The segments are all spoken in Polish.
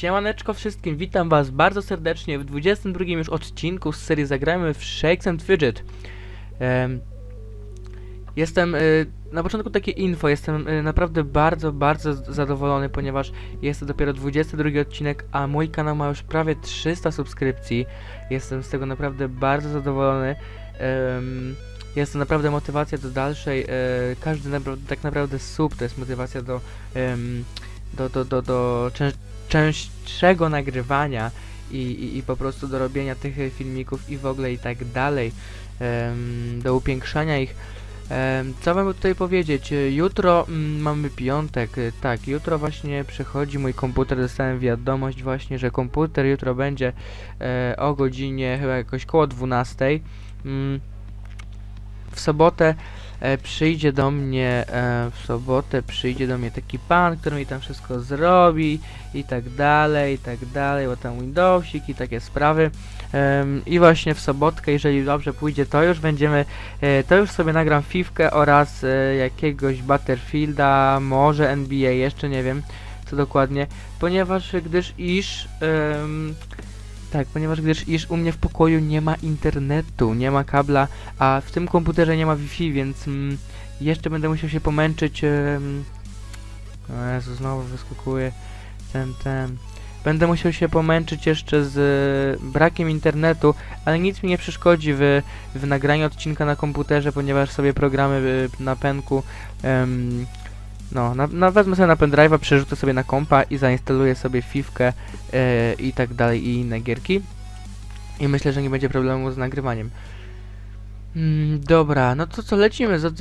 Siemaneczko wszystkim, witam was bardzo serdecznie w 22 już odcinku z serii Zagrajmy w Shakes and Fidget. Em, jestem, y, na początku takie info, jestem y, naprawdę bardzo, bardzo zadowolony, ponieważ jest to dopiero 22 odcinek, a mój kanał ma już prawie 300 subskrypcji. Jestem z tego naprawdę bardzo zadowolony. Em, jest to naprawdę motywacja do dalszej, e, każdy napra- tak naprawdę sub to jest motywacja do, em, do, do, do, do częstszego nagrywania i, i, i po prostu do robienia tych filmików i w ogóle i tak dalej, do upiększania ich. Co mam tutaj powiedzieć? Jutro mm, mamy piątek, tak, jutro właśnie przychodzi mój komputer, dostałem wiadomość właśnie, że komputer jutro będzie e, o godzinie chyba jakoś koło 12. Mm, w sobotę przyjdzie do mnie, e, w sobotę przyjdzie do mnie taki pan, który mi tam wszystko zrobi i tak dalej, i tak dalej, bo tam Windowsik i takie sprawy. I właśnie w sobotkę, jeżeli dobrze pójdzie, to już będziemy, e, to już sobie nagram Fifkę oraz e, jakiegoś Battlefielda, może NBA, jeszcze nie wiem co dokładnie, ponieważ gdyż iż tak, ponieważ gdyż iż u mnie w pokoju nie ma internetu, nie ma kabla, a w tym komputerze nie ma Wi-Fi, więc mm, jeszcze będę musiał się pomęczyć. Jezu, znowu wyskakuje ten, ten. Będę musiał się pomęczyć jeszcze z e, brakiem internetu, ale nic mi nie przeszkodzi w, w nagraniu odcinka na komputerze, ponieważ sobie programy e, na penku no, na, na, wezmę sobie na pendrive'a, przerzucę sobie na kompa i zainstaluję sobie Fifkę e, i tak dalej i inne gierki. I myślę, że nie będzie problemu z nagrywaniem. Mm, dobra, no to co, lecimy z,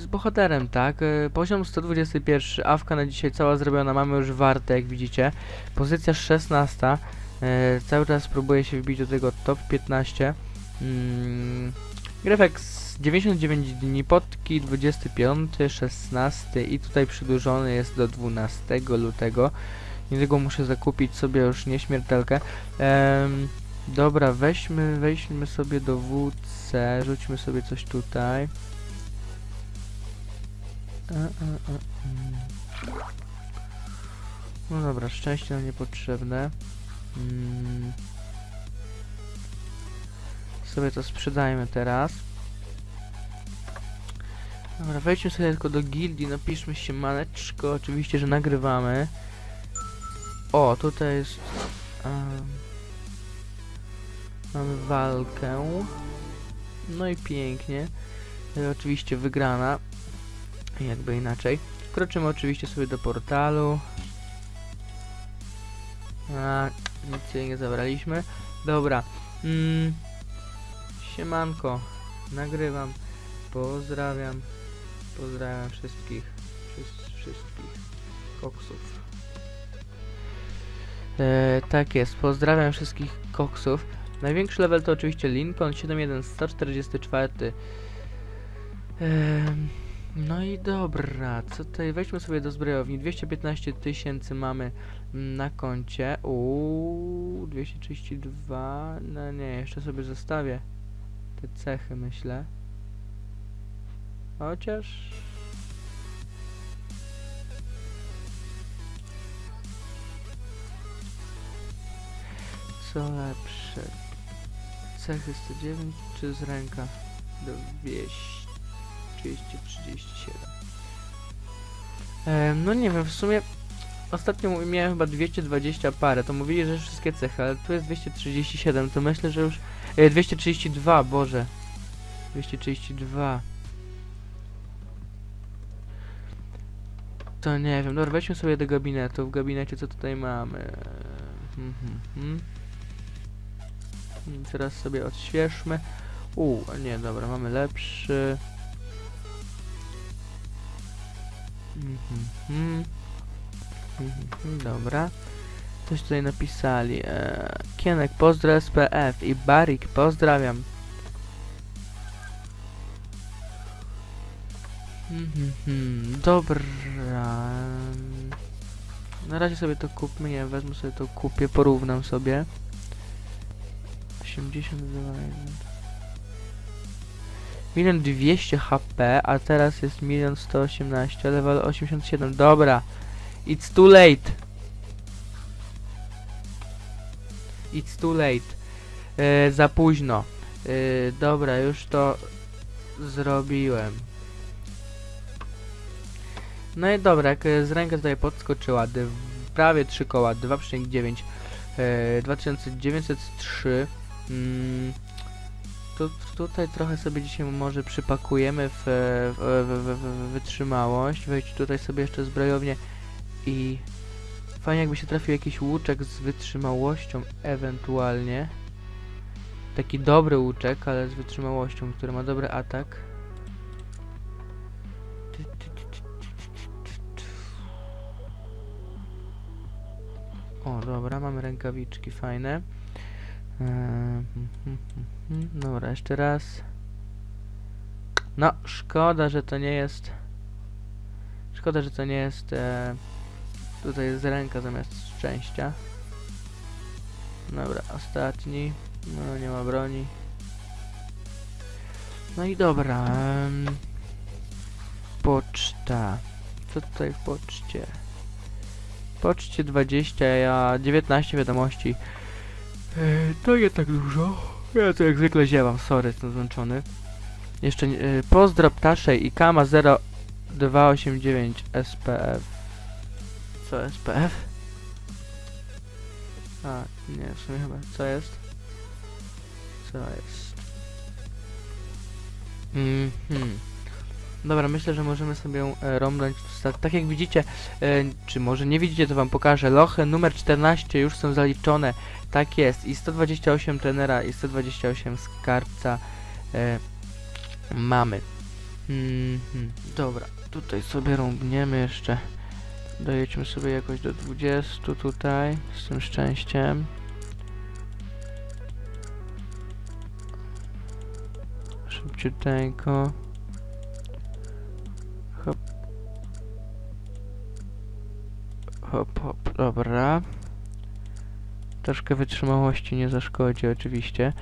z bohaterem, tak? E, Poziom 121, awka na dzisiaj cała zrobiona, mamy już wartę, jak widzicie. Pozycja 16, e, cały czas próbuję się wbić do tego top 15. Mm, Grefek z 99 dni, potki 25, 16 i tutaj przedłużony jest do 12 lutego. Niedługo muszę zakupić sobie już nieśmiertelkę. Em, dobra, weźmy, weźmy sobie do WC, rzućmy sobie coś tutaj. A, a, mm. No dobra, szczęście nam niepotrzebne. Mm. Sobie to sprzedajmy teraz. Dobra, wejdźmy sobie tylko do gildii, napiszmy się maneczko, oczywiście, że nagrywamy. O, tutaj jest... em, mamy walkę. No i pięknie. E, oczywiście wygrana. Jakby inaczej. Kroczymy oczywiście sobie do portalu. A, nic nie zabraliśmy. Dobra. Mm, siemanko. Nagrywam. Pozdrawiam. Pozdrawiam wszystkich. Wszys- wszystkich. Koksów. E, tak jest, pozdrawiam wszystkich koksów. Największy level to oczywiście Lincoln 71144. Ehm, no i dobra, co tutaj? Wejdźmy sobie do zbrojowni. 215 tysięcy mamy na koncie. Uuu, 232. No nie, jeszcze sobie zostawię te cechy, myślę. Chociaż. Co lepsze? Cechy 109 czy z ręka? Do 237. Ehm, no nie wiem, w sumie ostatnio miałem chyba 220 parę, to mówili, że wszystkie cechy, ale tu jest 237, to myślę, że już... E, 232, Boże. 232. To nie wiem, dobra, weźmy sobie do gabinetu. W gabinecie co tutaj mamy? Hmm, hmm, hmm. Mm, Teraz sobie odświeżmy. U, nie, dobra, mamy lepszy. Mhm, mhm. Mhm, mhm, Dobra. Coś tutaj napisali. E, Kienek, pozdro SPF i Barik, pozdrawiam. Mhm, mhm, Dobra. Na razie sobie to kupmy, nie wezmę sobie to kupię, porównam sobie. 82 Milion 200 HP, a teraz jest milion 118, level 87. Dobra. It's too late. It's too late. E, za późno. E, dobra, już to zrobiłem. No i dobra, jak z ręki tutaj podskoczyła, prawie 3 koła, 2,9, e, 2903. Mm, tu, tutaj trochę sobie dzisiaj może przypakujemy w, w, w, w, w wytrzymałość. Wejdź tutaj sobie jeszcze zbrojownię i fajnie jakby się trafił jakiś łuczek z wytrzymałością ewentualnie. Taki dobry łuczek, ale z wytrzymałością, który ma dobry atak. O, dobra, mamy rękawiczki fajne. Hmm, hmm, hmm, hmm. Dobra, jeszcze raz. No, szkoda, że to nie jest. Szkoda, że to nie jest. E, tutaj jest ręka zamiast szczęścia. Dobra, ostatni. No, nie ma broni. No i dobra. poczta. Co tutaj w poczcie? Poczcie 20, a 19 wiadomości. Yy, to nie tak dużo. Ja to jak zwykle ziewam, sorry, jestem zmęczony. Jeszcze yy, pozdro ptaszej i kama 0289 SPF. Co SPF? A, nie, w sumie chyba. Co jest? Co jest? Mhm. Dobra, myślę, że możemy sobie e, rąbnąć. Tak jak widzicie, e, czy może nie widzicie, to wam pokażę. Lochy numer 14 już są zaliczone. Tak jest. I 128 trenera i 128 skarbca e, mamy. Mhm. Dobra, tutaj sobie rąbniemy jeszcze. Dojedźmy sobie jakoś do 20 tutaj, z tym szczęściem. Szybciuteńko. Hop. Hop, hop, dobra. Troszkę wytrzymałości nie zaszkodzi oczywiście.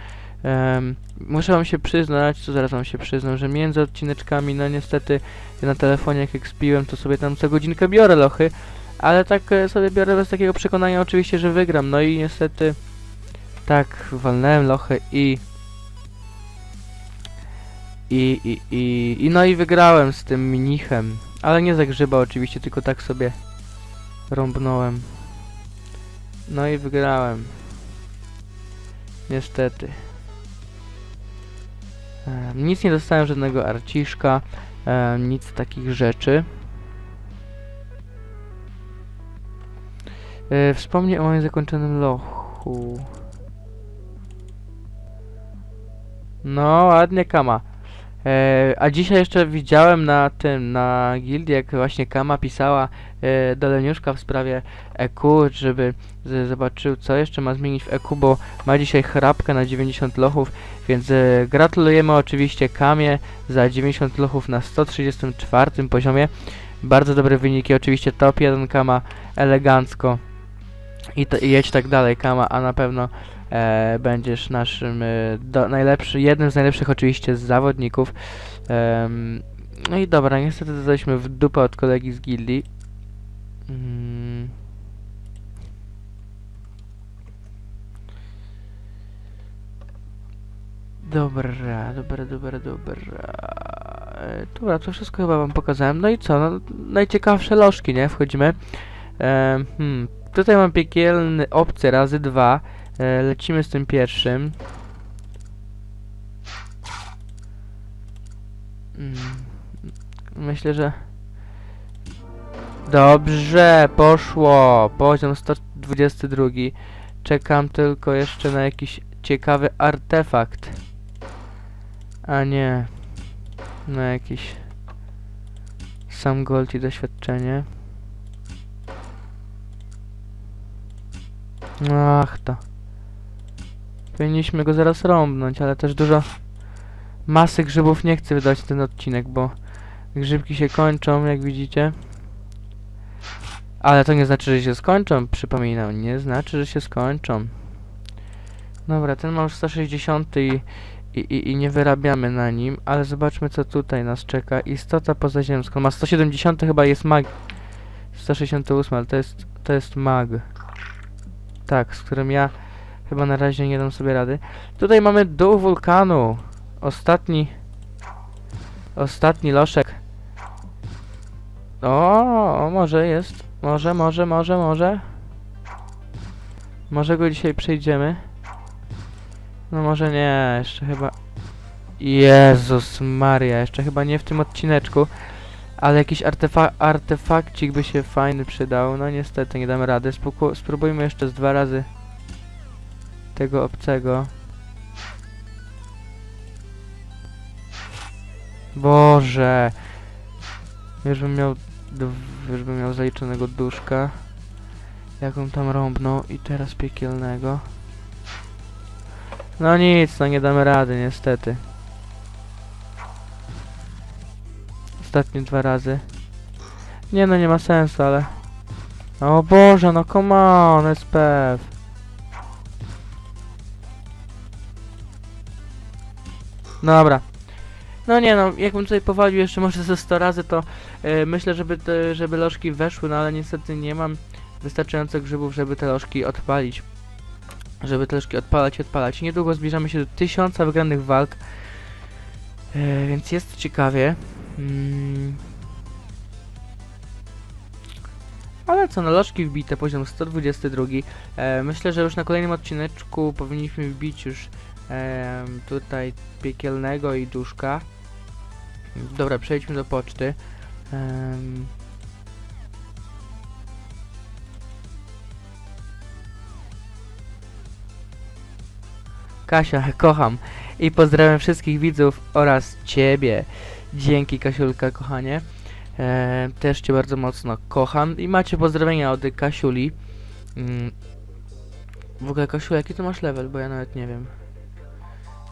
Em, muszę wam się przyznać, co zaraz wam się przyznam, że między odcineczkami, no niestety na telefonie jak ekspiłem, to sobie tam co godzinkę biorę lochy, ale tak e, sobie biorę bez takiego przekonania oczywiście, że wygram, no i niestety tak, walnąłem lochy i i, i, i, i no i wygrałem z tym mnichem, ale nie za grzyba oczywiście, tylko tak sobie rąbnąłem. No i wygrałem. Niestety. Nic nie dostałem, żadnego arciszka, nic takich rzeczy. E, wspomnij o moim zakończonym lochu. No, ładnie kama. E, a dzisiaj jeszcze widziałem na tym, na gildii, jak właśnie Kama pisała e, do Leniuszka w sprawie EQ, żeby z, zobaczył co jeszcze ma zmienić w EQ, bo ma dzisiaj chrapkę na 90 lochów, więc e, gratulujemy oczywiście Kamie za 90 lochów na 134 poziomie. Bardzo dobre wyniki, oczywiście top 1 Kama elegancko. I, i jedź tak dalej Kama, a na pewno e, będziesz naszym e, do, najlepszy, jednym z najlepszych oczywiście z zawodników. No i dobra, niestety dostaliśmy w dupę od kolegi z gildii. Mm. Dobra, dobra, dobra, dobra. E, Dobra, to wszystko chyba wam pokazałem. No i co? No, najciekawsze lożki, nie? Wchodzimy. Em, hmm. Tutaj mam piekielny obcy razy dwa. E, lecimy z tym pierwszym. Mm, Myślę, że... Dobrze, poszło. Poziom 122. Czekam tylko jeszcze na jakiś ciekawy artefakt. A nie. Na jakiś... Sam gold i doświadczenie. Ach to. Powinniśmy go zaraz rąbnąć, ale też dużo masy grzybów nie chcę wydać ten odcinek, bo grzybki się kończą, jak widzicie. Ale to nie znaczy, że się skończą, przypominam, nie znaczy, że się skończą. Dobra, ten ma już 160 i, i, i, nie wyrabiamy na nim, ale zobaczmy co tutaj nas czeka. Istota pozaziemska, ma 170 chyba jest mag. 168, ale to jest, to jest mag. Tak, z którym ja Chyba na razie nie dam sobie rady. Tutaj mamy dół wulkanu. Ostatni. Ostatni loszek. O, może jest. Może, może, może, może. Może go dzisiaj przejdziemy. No może nie, jeszcze chyba... Jezus Maria, jeszcze chyba nie w tym odcineczku. Ale jakiś artefa artefakcik by się fajny przydał. No niestety nie damy rady. Spoko spróbujmy jeszcze z dwa razy tego obcego. Boże. Już bym miał... Już bym miał zaliczonego duszka. Jaką tam rąbną i teraz piekielnego. No nic, no nie damy rady niestety. Ostatnie dwa razy. Nie no, nie ma sensu, ale... O Boże, no come on, SPF. Dobra. No nie no, jakbym tutaj powalił jeszcze może ze 100 razy, to e, myślę, żeby te, żeby lożki weszły, no ale niestety nie mam wystarczająco grzybów, żeby te lożki odpalić. Żeby te lożki odpalać i odpalać. Niedługo zbliżamy się do tysiąca wygranych walk. E, więc jest ciekawie. Mm. Ale co, no lożki wbite, poziom 122. E, myślę, że już na kolejnym odcineczku powinniśmy wbić już em, tutaj piekielnego i duszka. Dobra, przejdźmy do poczty. Em, Kasia, kocham. I pozdrawiam wszystkich widzów oraz Ciebie. Dzięki Kasiulka, kochanie. E, też Cię bardzo mocno kocham. I macie pozdrowienia od Kasiuli. Mm. W ogóle Kasiula, jaki to masz level? Bo ja nawet nie wiem.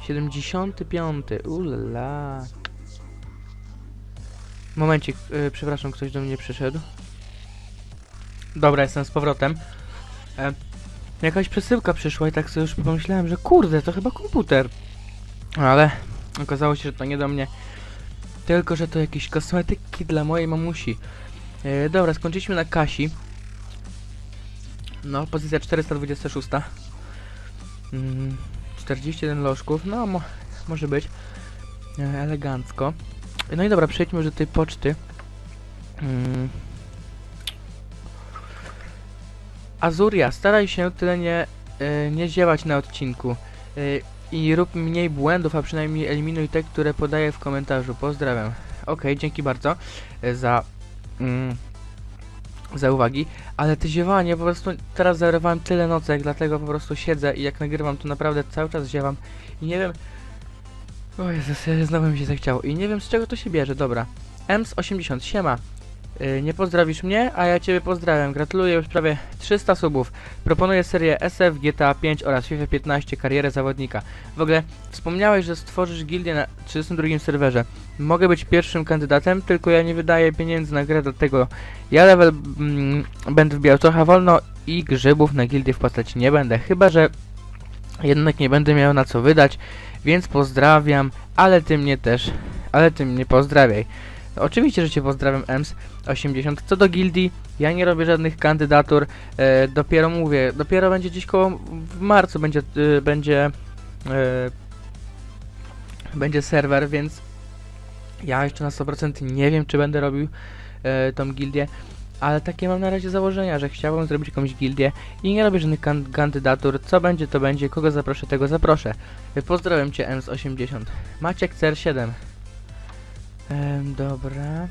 75. Ulala. Momencik, y, przepraszam, ktoś do mnie przyszedł. Dobra, jestem z powrotem. E, jakaś przesyłka przyszła i tak sobie już pomyślałem, że kurde, to chyba komputer. Ale okazało się, że to nie do mnie. Tylko, że to jakieś kosmetyki dla mojej mamusi. E, dobra, skończyliśmy na Kasi. No, pozycja 426. Mm, 41 lożków, no mo może być. E, elegancko. No i dobra, przejdźmy już do tej poczty. Mm. Azuria, staraj się tyle nie, e, nie ziewać na odcinku. E, I rób mniej błędów, a przynajmniej eliminuj te, które podaję w komentarzu. Pozdrawiam. Okej, dzięki bardzo za, mm, za uwagi. Ale te ziewanie, po prostu teraz zarywałem tyle nocek, dlatego po prostu siedzę i jak nagrywam, to naprawdę cały czas ziewam. I nie wiem... O Jezus, znowu mi się zachciało. I nie wiem z czego to się bierze, dobra. EMS80, siema. Yy, nie pozdrowisz mnie, a ja ciebie pozdrawiam. Gratuluję już prawie 300 subów. Proponuję serię SF, GTA 5 oraz FIFA 15 karierę zawodnika. W ogóle wspomniałeś, że stworzysz gildię na 32 serwerze. Mogę być pierwszym kandydatem, tylko ja nie wydaję pieniędzy na grę, dlatego ja level mm, będę wbijał trochę wolno i grzybów na gildię wpłacać nie będę. Chyba, że jednak nie będę miał na co wydać, więc pozdrawiam, ale ty mnie też, ale ty mnie pozdrawiaj. Oczywiście, że cię pozdrawiam EMS80. Co do gildii, ja nie robię żadnych kandydatur, e, dopiero mówię, dopiero będzie gdzieś koło, w marcu będzie, e, będzie, e, będzie serwer, więc ja jeszcze na 100% nie wiem, czy będę robił e, tą gildię, ale takie mam na razie założenia, że chciałbym zrobić jakąś gildię i nie robię żadnych kan kandydatur, co będzie, to będzie, kogo zaproszę, tego zaproszę. Pozdrawiam cię EMS80. Maciek CR7. Ehm, dobra.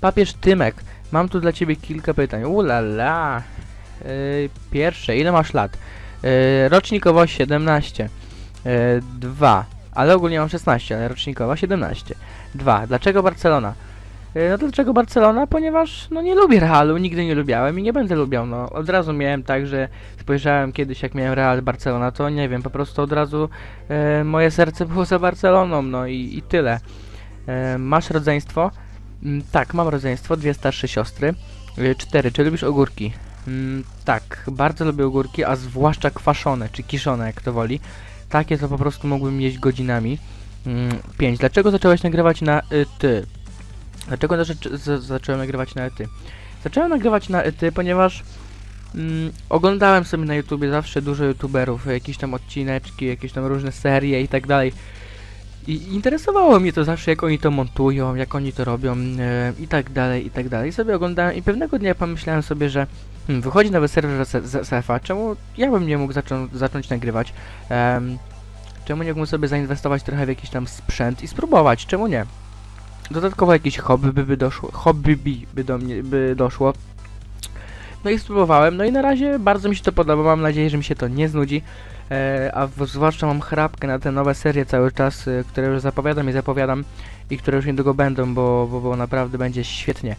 Papież Tymek. Mam tu dla ciebie kilka pytań. Ulala. Yy, pierwsze, ile masz lat? Yy, rocznikowo 17. Yy, 2. Ale ogólnie mam 16, ale rocznikowo 17. 2. Dlaczego Barcelona? No dlaczego Barcelona? Ponieważ no nie lubię Realu, nigdy nie lubiałem i nie będę lubiał. No od razu miałem tak, że spojrzałem kiedyś jak miałem Real Barcelona, to nie wiem, po prostu od razu yy, moje serce było za Barceloną, no i, i tyle. E, masz rodzeństwo? Mm, tak, mam rodzeństwo, dwie starsze siostry. E, cztery, czy lubisz ogórki? Mm, tak, bardzo lubię ogórki, a zwłaszcza kwaszone, czy kiszone, jak to woli. Takie to po prostu mógłbym jeść godzinami. Mm, pięć, dlaczego zacząłeś nagrywać na y, ty? Dlaczego zacząłem nagrywać na ty? Zacząłem nagrywać na ty, ponieważ Mm, oglądałem sobie na YouTubie zawsze dużo YouTuberów, jakieś tam odcineczki, jakieś tam różne serie i tak dalej. I interesowało mnie to zawsze, jak oni to montują, jak oni to robią e, i tak dalej, i tak dalej. I sobie oglądałem i pewnego dnia pomyślałem sobie, że hmm, wychodzi nowy serwer z- SF-a, czemu ja bym nie mógł zaczą zacząć nagrywać? Em, czemu nie mógłbym sobie zainwestować trochę w jakiś tam sprzęt i spróbować, czemu nie? Dodatkowo jakieś hobby by, by doszło, hobby by, by do mnie by doszło. No i spróbowałem, no i na razie bardzo mi się to podoba, mam nadzieję, że mi się to nie znudzi. E, a zwłaszcza mam chrapkę na te nowe serie cały czas, e, które już zapowiadam i zapowiadam i które już niedługo będą, bo, bo, bo naprawdę będzie świetnie.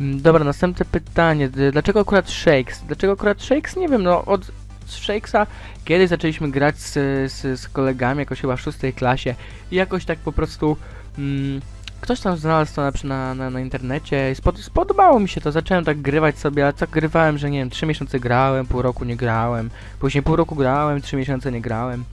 Mm, Dobra, następne pytanie. Dlaczego akurat Shakes? Dlaczego akurat Shakes? Nie wiem, no od Shakesa kiedyś zaczęliśmy grać z, z, z kolegami, jakoś chyba w szóstej klasie i jakoś tak po prostu mm, ktoś tam znalazł to na, na, na, na internecie i spod, spodobało mi się to, zacząłem tak grywać sobie, ale tak grywałem, że nie wiem, 3 miesiące grałem, pół roku nie grałem, później pół roku grałem, 3 miesiące nie grałem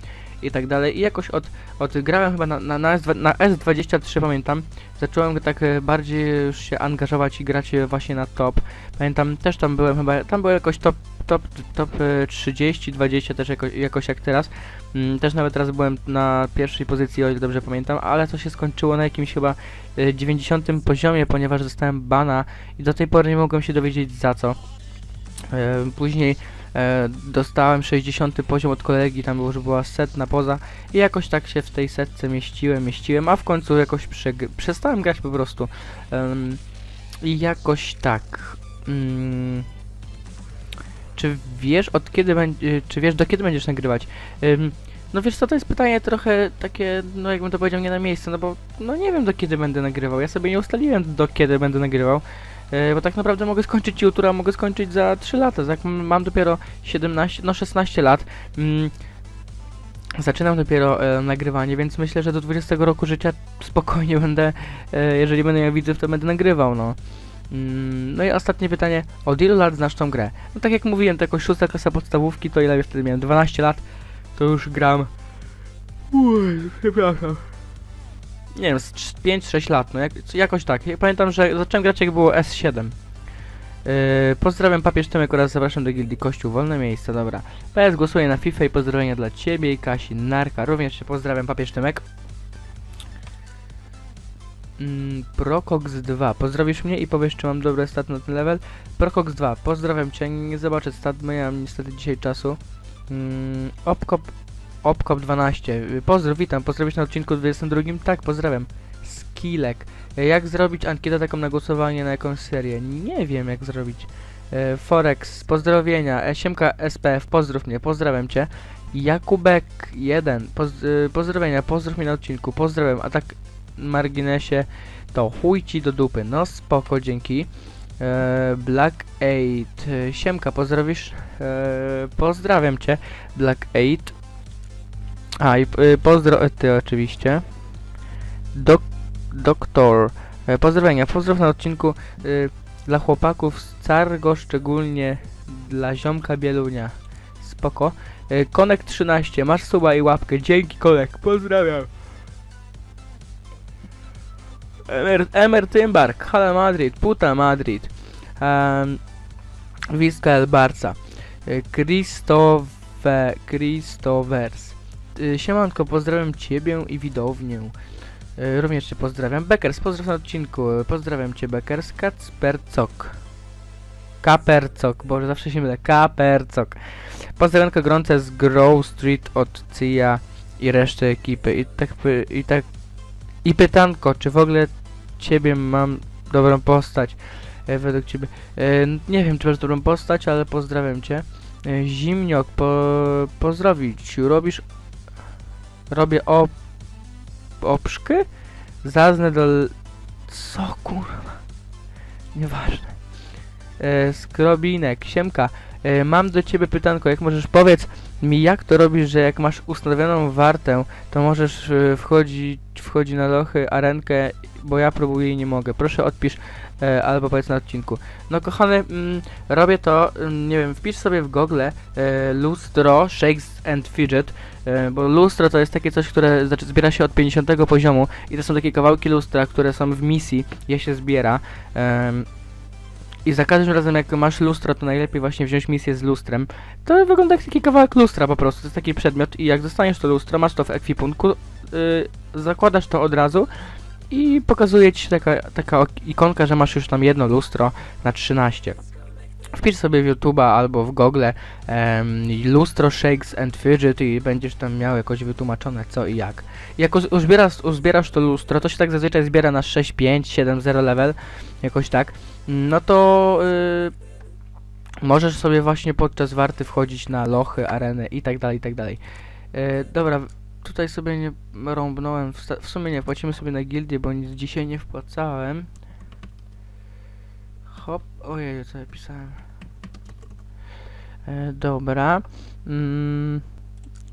i tak dalej. I jakoś od, od grałem chyba na, na, na, S2, na S23 pamiętam, zacząłem tak e, bardziej już się angażować i grać e, właśnie na top, pamiętam też tam byłem chyba, tam było jakoś top, top, top e, 30, 20 też jako, jakoś jak teraz, Też nawet teraz byłem na pierwszej pozycji, o ile dobrze pamiętam, ale to się skończyło na jakimś chyba e, 90 poziomie, ponieważ dostałem bana i do tej pory nie mogłem się dowiedzieć za co. E, Później e, dostałem 60 poziom od kolegi, tam już była setna poza i jakoś tak się w tej setce mieściłem, mieściłem, a w końcu jakoś przestałem grać po prostu. I jakoś tak. Mm, czy wiesz od kiedy czy wiesz do kiedy będziesz nagrywać? Ym, no wiesz co, to jest pytanie trochę takie, no jakbym to powiedział nie na miejscu, no bo no nie wiem do kiedy będę nagrywał. Ja sobie nie ustaliłem do kiedy będę nagrywał. e, Bo tak naprawdę mogę skończyć YouTube, mogę skończyć za 3 lata. Tak, mam dopiero 17, no 16 lat. Mm, Zaczynam dopiero e, nagrywanie, więc myślę, że do 20 roku życia spokojnie będę, e, jeżeli będę miał widzów, to będę nagrywał, no. Mm, No i ostatnie pytanie, od ilu lat znasz tą grę? No tak jak mówiłem, to jakoś szósta klasa podstawówki, to ile wtedy miałem? 12 lat, to już gram... Uj, przepraszam. Nie wiem, z 5-6 lat, no jak, jakoś tak. Ja pamiętam, że zacząłem grać jak było S7. Yy, pozdrawiam papież Tomek oraz zapraszam do gildii Kościół Wolne Miejsca, dobra. PS głosuje na FIFA i pozdrowienia dla Ciebie i Kasi Narka. Również się pozdrawiam papież Tomek. Mm, Procox 2. Pozdrowisz mnie i powiesz, czy mam dobry stat na ten level? Procox 2. Pozdrawiam cię. Nie zobaczę stat, bo ja mam niestety dzisiaj czasu. Mm, Opkop, Opkop 12. Y, Pozdrów, witam. Pozdrowisz na odcinku 22? Tak, pozdrawiam. Skillek. Y, Jak zrobić ankietę taką na głosowanie na jakąś serię? Nie wiem jak zrobić. Y, Forex, pozdrowienia. E, Siemka SPF, pozdrów mnie, pozdrawiam cię. Jakubek 1, poz, y, pozdrowienia, pozdrów mnie na odcinku, pozdrawiam, a tak marginesie to chuj ci do dupy, no spoko, dzięki. E, Black 8, e, siemka, pozdrowisz? E, pozdrawiam cię, Black 8. A i e, pozdro e, ty oczywiście. Dok doktor, pozdrowienia, pozdrow na odcinku e, dla chłopaków z Cargo, szczególnie dla ziomka Bielunia. Spoko. Konek 13, masz suba i łapkę, dzięki Konek, pozdrawiam. Emer, Emer Tymbark, Hala Madrid, Puta Madrid, um, Visca El Barca, Christowe, Christovers. Y, Siemanko, pozdrawiam Ciebie i widownię. Y, Również Cię pozdrawiam. Beckers, pozdrow na odcinku. Pozdrawiam Cię, Beckers. Kacpercok. Kapercok, boże, zawsze się mylę. Kapercok. Pozdrawionko gorące z Grow Street od Cia i reszty ekipy. I tak, i tak i pytanko, czy w ogóle ciebie mam dobrą postać e, według ciebie? E, nie wiem, czy masz dobrą postać, ale pozdrawiam cię. E, Zimniok, po, pozdrowić. Robisz... Robię op... Opszky? Zaznę do... Co kurwa? Nieważne. E, skrobinek, siemka. E, mam do ciebie pytanko, jak możesz powiedz mi jak to robisz, że jak masz ustawioną wartę, to możesz e, wchodzić wchodzi na lochy, arenkę, bo ja próbuję i nie mogę. Proszę odpisz e, albo powiedz na odcinku. No kochany, mm, robię to, mm, nie wiem, wpisz sobie w Google e, lustro, shakes and fidget, e, bo lustro to jest takie coś, które znaczy, zbiera się od 50 poziomu i to są takie kawałki lustra, które są w misji, je się zbiera. em, I za każdym razem jak masz lustro, to najlepiej właśnie wziąć misję z lustrem. To wygląda jak taki kawałek lustra po prostu, to jest taki przedmiot i jak dostaniesz to lustro, masz to w ekwipunku, yy, zakładasz to od razu i pokazuje ci taka, taka ikonka, że masz już tam jedno lustro na 13. Wpisz sobie w YouTube'a albo w Google lustro shakes and fidget i będziesz tam miał jakoś wytłumaczone co i jak. Jak uz- uzbierasz, uzbierasz to lustro, to się tak zazwyczaj zbiera na 6, 5, 7, 0 level, jakoś tak, no to y, możesz sobie właśnie podczas warty wchodzić na lochy, arenę i tak dalej, i tak dalej. Y, dobra, tutaj sobie nie rąbnąłem, w, w sumie nie, płacimy sobie na gildię, bo nic dzisiaj nie wpłacałem. Hop, ojej, co ja pisałem. E, dobra. Mm,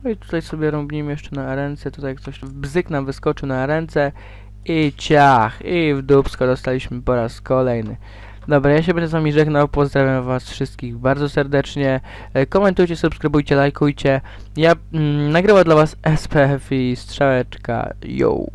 no i tutaj sobie rąbnijmy jeszcze na ręce, tutaj jak coś bzyk nam wyskoczył na ręce. I ciach, i w dupsko dostaliśmy po raz kolejny. Dobra, ja się będę z wami żegnał, pozdrawiam was wszystkich bardzo serdecznie, e, komentujcie, subskrybujcie, lajkujcie, ja mm, nagrywam dla was SPF i strzałeczka, yo!